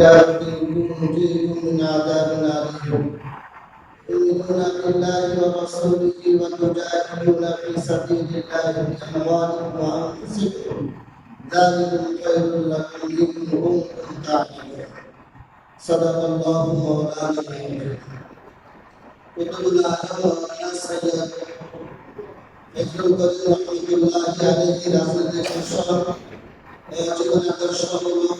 نجيكم من عذاب أليم تؤمنون بالله ورسوله وتجاهدون في سبيل الله بأموالكم وأنفسكم ذلكم خير لكم إن كنتم تعلمون صدق الله مولانا العظيم كتبنا له على السجاد ابن القيم رحمة الله عليه رحمة الشر يجب أن تشرح الله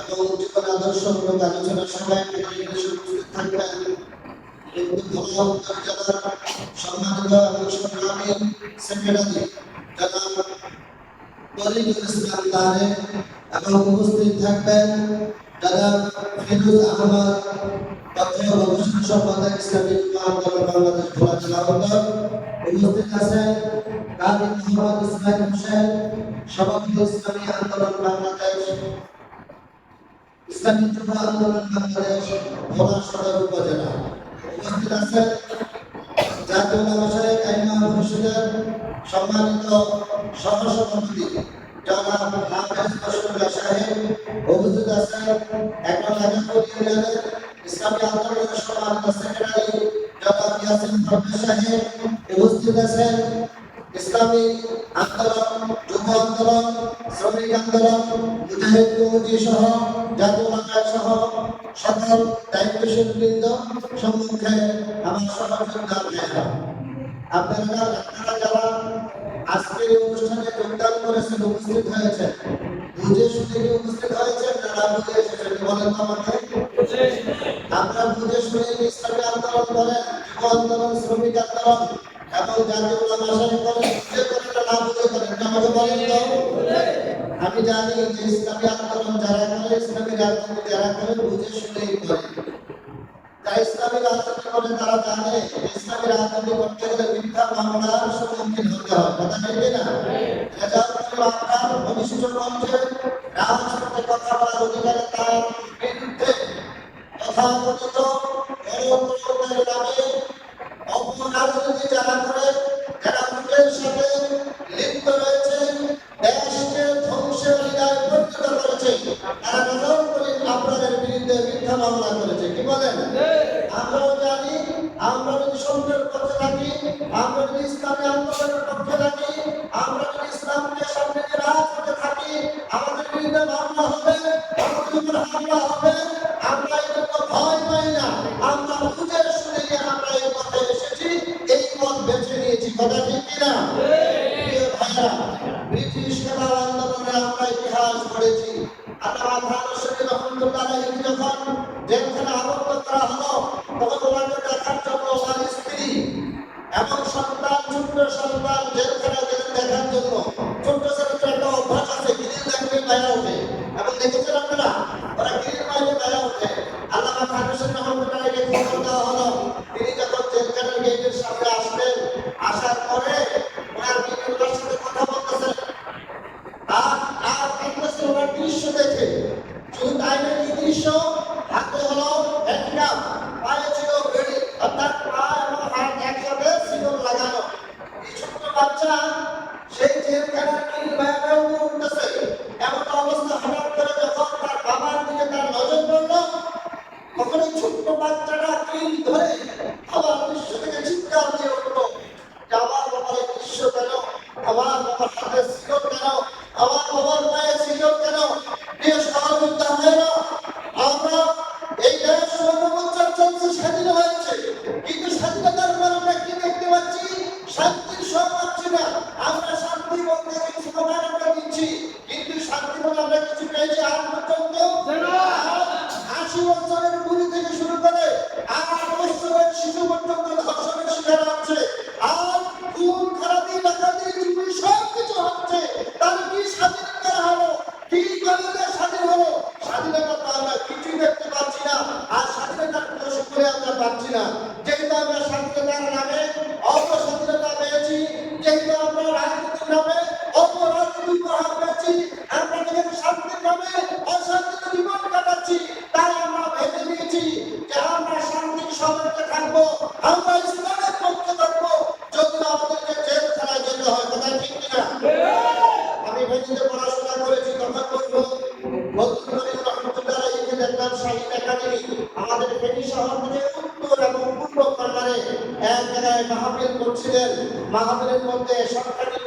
এবং জীবন আদর্শমূলক আলোচনা সভায় উপস্থিত থাকবেন সম্মানিত সংগ্রামী সেক্রেটারি জনাব তরিকুল ইসলাম দারে এবং উপস্থিত থাকবেন জনাব ফিরোজ আহমদ তথ্য গবেষণা সম্পাদক ইসলামী যুব বাংলাদেশ ভোলা জেলা উত্তর উপস্থিত আছেন কাজী মোহাম্মদ ইসমাইল হোসেন সভাপতি ইসলামী আন্দোলন বাংলাদেশ ইসলামী যুব আন্দোলন বাংলাদেশ ভোলা সদর উপজেলা উপস্থিত আছেন জাতীয় ব্যবসায়িক আইন পরিষদের সম্মানিত সহসভাপতি জনাব হাফেজ রসুল্লাহ সাহেব উপস্থিত আছেন একজন লাগাপুর ইউনিয়নের ইসলামী আন্দোলনের সম্মানিত সেক্রেটারি জনাব ইয়াসিন ফরমেশ সাহেব উপস্থিত ইসলামী আন্দোলন, যুব আন্দোলন, শ্রমিক আন্দোলন, মুজাহিদ কমিটি সহ জাতীয় বাংলা সহ সকল দায়িত্বশীল বৃন্দ সম্মুখে আমার সহযোগিতা ভাইয়েরা আপনারা আপনারা যারা আজকের এই অনুষ্ঠানে যোগদান করেছেন, উপস্থিত হয়েছে বুঝে শুনে কি উপস্থিত হয়েছেন না বুঝে এসেছেন বলেন তো আমাকে? আন্দোলন করেন আমি জানি যে ইসলামী আন্দোলন যারা করে ইসলামী রাজনীতি যারা করে বুঝে শুনেই করে। যারা ইসলামী রাজনীতি করে তারা জানে ইসলামী রাজনীতি করতে গেলে মিথ্যা মামলার সম্মুখীন হতে হয় কথা নেবে না? রেজাল আপনার অভিষেক মঞ্চে আমরাও জানি, আমরা যদি সত্যের পক্ষে থাকি, আমরা যদি ইসলামী আন্দোলনের পক্ষে থাকি, আমরা যদি ইসলামকে সামনে নিয়ে থাকি, আমাদের বিরুদ্ধে মামলা হবে, আমাদের হামলা হবে, আমরা এই জন্য ভয় পাই না। আমরা বুঝে শুনে নিয়ে আমরা এই পথে এসেছি, এই পথ বেছে নিয়েছি। কথা ঠিক কিনা? ভাইরা ব্রিটিশ সেবার আন্দোলনে আমরা ইতিহাস পড়েছি। আল্লাহ ভারত আলাইহি যখন জেলখানে আবদ্ধ করা হলো, তখন ওনাকে দেখার জন্য ওনার স্ত্রী এবং সন্তান, ছোট্ট সন্তান জেলখানে গেলেন দেখার জন্য। ছোট্ট ছোট্ট একটা অভ্যাস আছে, গিরিল দেখলে মায়া ওঠে। এবং দেখেছেন আপনারা? ওরা গিরিল মাইলে মায়া ওঠে। আল্লাহ শরীর খবর দেওয়া হলো, তিনি যখন জেলখানার গেটের সামনে আসবেন আসার পরে ওনার বিবি ওনার সাথে কথা বলতেছেন আর আর দেখতেছে ওনার দৃশ্য দেখে শুধু তাই না কি দৃশ্য হাতে হলো একটা পায়ে ছিল বেড়ি অর্থাৎ পা এবং হাত একসাথে সিঁদুর লাগানো এই ছোট্ট বাচ্চা সেই জেলখানার কি ব্যাগে উঠতেছে এমন অবস্থা হঠাৎ করে যখন তার বাবার দিকে তার নজর পড়ল তখন এই ছোট্ট বাচ্চাটা কিল ধরে আবার দৃশ্য থেকে চিৎকার দিয়ে উঠল যে আমার বাবার এই দৃশ্য কেন আমার বাবার হাতে সিগর কেন আমার বাবার আমরা পাচ্ছি না। যেহেতু আমরা স্বাধীনতার নামে মাহফিল করছিলেন। মাহফিলের মধ্যে সরকারি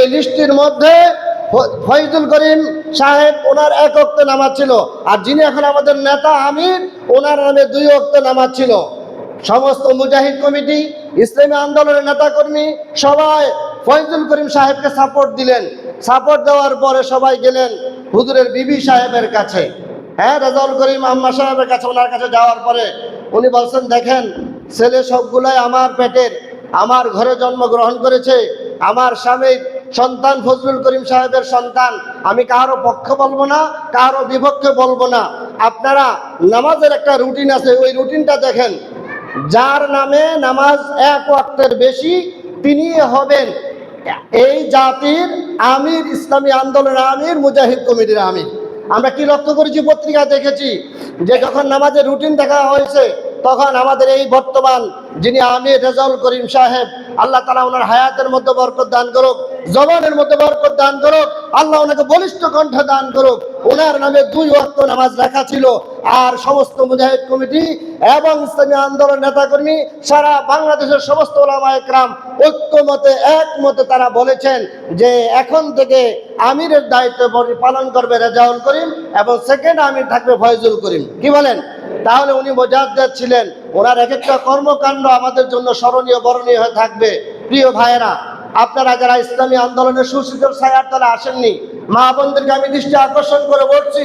এই লিস্টির মধ্যে ফয়জুল করিম সাহেব ওনার এক অক্ত নামাজ ছিল। আর যিনি এখন আমাদের নেতা আমির, ওনার নামে দুই অক্ত নামাজ ছিল। সমস্ত মুজাহিদ কমিটি, ইসলামী আন্দোলনের নেতাকর্মী সবাই ফয়জুল করিম সাহেবকে সাপোর্ট দিলেন। সাপোর্ট দেওয়ার পরে সবাই গেলেন হুজুরের বিবি সাহেবের কাছে। হ্যাঁ রেজাউল করিম আম্মা সাহেবের কাছে, ওনার কাছে যাওয়ার পরে উনি বলছেন, দেখেন, ছেলে সবগুলাই আমার পেটের, আমার ঘরে জন্মগ্রহণ করেছে, আমার স্বামীর সন্তান ফজলুল করিম সাহেবের সন্তান। আমি কারও পক্ষ বলব না, কারও বিপক্ষে বলব না। আপনারা নামাজের একটা রুটিন আছে, ওই রুটিনটা দেখেন। যার নামে নামাজ এক ওয়াক্তের বেশি, তিনি হবেন এই জাতির আমির, ইসলামী আন্দোলনের আমির, মুজাহিদ কমিটির আমির। আমরা কি লক্ষ্য করেছি পত্রিকা দেখেছি, যে যখন নামাজের রুটিন দেখা হয়েছে তখন আমাদের এই বর্তমান যিনি আমির রেজাউল করিম সাহেব, আল্লাহ তালা ওনার হায়াতের মধ্যে বরকত দান করুক, জবানের মধ্যে বরকত দান করুক, আল্লাহ ওনাকে বলিষ্ঠ কণ্ঠ দান করুক, ওনার নামে দুই অর্থ নামাজ রাখা ছিল। আর সমস্ত মুজাহিদ কমিটি এবং ইসলামী আন্দোলন নেতাকর্মী সারা বাংলাদেশের সমস্ত ওলামা একরাম ঐক্যমতে একমতে তারা বলেছেন যে এখন থেকে আমিরের দায়িত্ব পালন করবে রেজাউল করিম এবং সেকেন্ড আমির থাকবে ফয়জুল করিম। কি বলেন? তাহলে উনি বোঝাতে ছিলেন। ওনার এক একটা কর্মকাণ্ড আমাদের জন্য স্মরণীয়, বরণীয় হয়ে থাকবে। প্রিয় ভাইয়েরা, আপনারা যারা ইসলামী আন্দোলনের সুশীতল ছায়ার তারা আসেননি, মা বোনদেরকে আমি দৃষ্টি আকর্ষণ করে বলছি,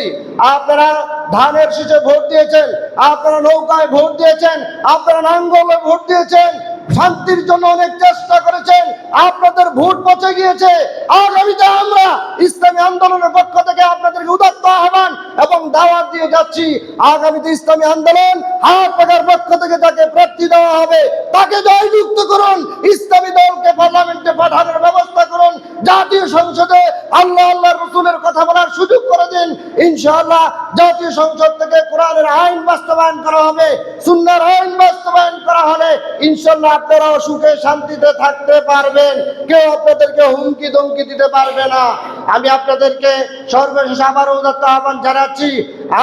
আপনারা ধানের শীষে ভোট দিয়েছেন, আপনারা নৌকায় ভোট দিয়েছেন, আপনারা নাঙ্গলে ভোট দিয়েছেন শান্তির জন্য অনেক চেষ্টা করেছেন আপনাদের ভোট পচে গিয়েছে। আগামীতে আমরা ইসলামী আন্দোলনের পক্ষ থেকে আপনাদেরকে উদাত্ত আহ্বান এবং দাওয়াত দিয়ে যাচ্ছি। আগামীতে ইসলামী আন্দোলন হাত পাকার পক্ষ থেকে তাকে প্রার্থী দেওয়া হবে, তাকে জয়যুক্ত করুন। ইসলামী দলকে পার্লামেন্টে পাঠানোর ব্যবস্থা করুন। জাতীয় সংসদে আল্লাহ আল্লাহ রসুলের কথা বলার সুযোগ করে দিন। ইনশাআল্লাহ জাতীয় সংসদ থেকে কোরআনের আইন বাস্তবায়ন করা হবে, সুন্নার আইন বাস্তবায়ন করা হলে ইনশাআল্লাহ আপনারাও সুখে শান্তিতে থাকতে পারবেন। কেউ আপনাদেরকে হুমকি ধমকি দিতে পারবে না। আমি আপনাদেরকে সর্বশেষ আবার উদাত্ত আহ্বান জানাচ্ছি,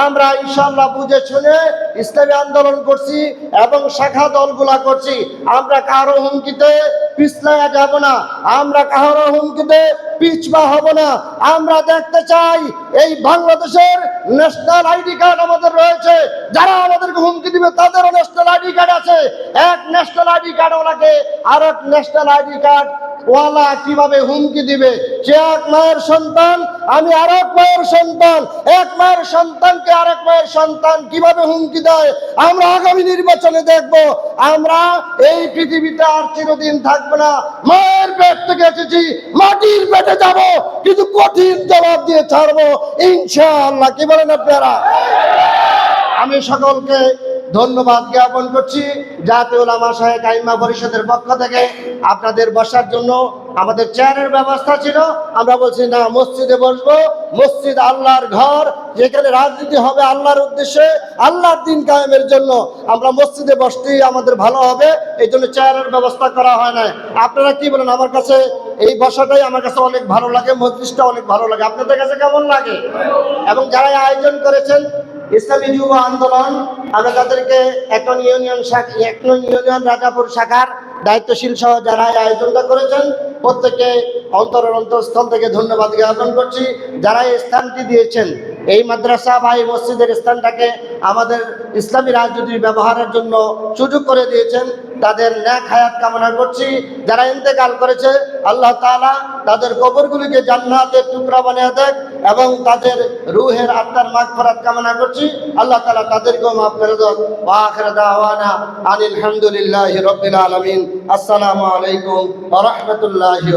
আমরা ইনশাআল্লাহ বুঝে শুনে ইসলামী আন্দোলন করছি এবং শাখা দলগুলা করছি। আমরা কারও হুমকিতে পিছলায়া যাব না, আমরা কারও হুমকিতে পিছপা হব না। আমরা দেখতে চাই, এই বাংলাদেশের ন্যাশনাল আইডি কার্ড আমাদের রয়েছে। যারা আমাদেরকে হুমকি দিবে, তাদেরও ন্যাশনাল আইডি কার্ড আছে। এক ন্যাশনাল আইডি কার্ড ওনাকে আর এক ন্যাশনাল আইডি কার্ড ওয়ালা কীভাবে হুমকি দিবে? সে এক মায়ের সন্তান, আমি আর এক মায়ের সন্তান। এক মায়ের সন্তানকে আরেক মায়ের সন্তান কীভাবে হুমকি দেয়? আমরা আগামী নির্বাচনে দেখব। আমরা এই পৃথিবীতে আর চিরদিন থাকব না। মায়ের পেট থেকে এসেছি, মাটির পেটে যাব, কিন্তু কঠিন জবাব দিয়ে ছাড়বো। ইনশাআল্লাহ, কি বলেন আপনারা? আমি সকলকে ধন্যবাদ জ্ঞাপন করছি জাতীয় ওলামা সাহেব আইমা পরিষদের পক্ষ থেকে। আপনাদের বসার জন্য আমাদের চেয়ারের ব্যবস্থা ছিল। আমরা বলছি, না, মসজিদে বসবো। মসজিদ আল্লাহর ঘর। যেখানে রাজনীতি হবে আল্লাহর উদ্দেশ্যে, আল্লাহর দিন কায়েমের জন্য আমরা মসজিদে বসতেই আমাদের ভালো হবে। এই জন্য চেয়ারের ব্যবস্থা করা হয় না আপনারা কি বলেন? আমার কাছে এই বসাটাই আমার কাছে অনেক ভালো লাগে মজলিসটা অনেক ভালো লাগে। আপনাদের কাছে কেমন লাগে? এবং যারা আয়োজন করেছেন, ইসলামী যুব আন্দোলন আমরা তাদেরকে একন ইউনিয়ন একন ইউনিয়ন রাজাপুর শাখার দায়িত্বশীল সহ যারা আয়োজনটা করেছেন প্রত্যেকে অন্তরের অন্তঃস্থল থেকে ধন্যবাদ জ্ঞাপন করছি। যারা এই স্থানটি দিয়েছেন, এই মাদ্রাসা বা এই মসজিদের স্থানটাকে আমাদের ইসলামী রাজনীতির ব্যবহারের জন্য সুযোগ করে দিয়েছেন, তাদের ন্যাক হায়াত কামনা করছি। যারা ইন্তেকাল করেছে, আল্লাহ তাআলা তাদের কবরগুলিকে জান্নাতের টুকরা বানিয়ে দেন এবং তাদের রুহের আত্মার মাগফিরাত কামনা করছি। আল্লাহ তালা তাদেরকেও মাফ ফেরত দেন ওয়া দাওয়ানা আনিল রাব্বিল আলামিন। আসসালামু আলাইকুম রাহমাতুল্লাহি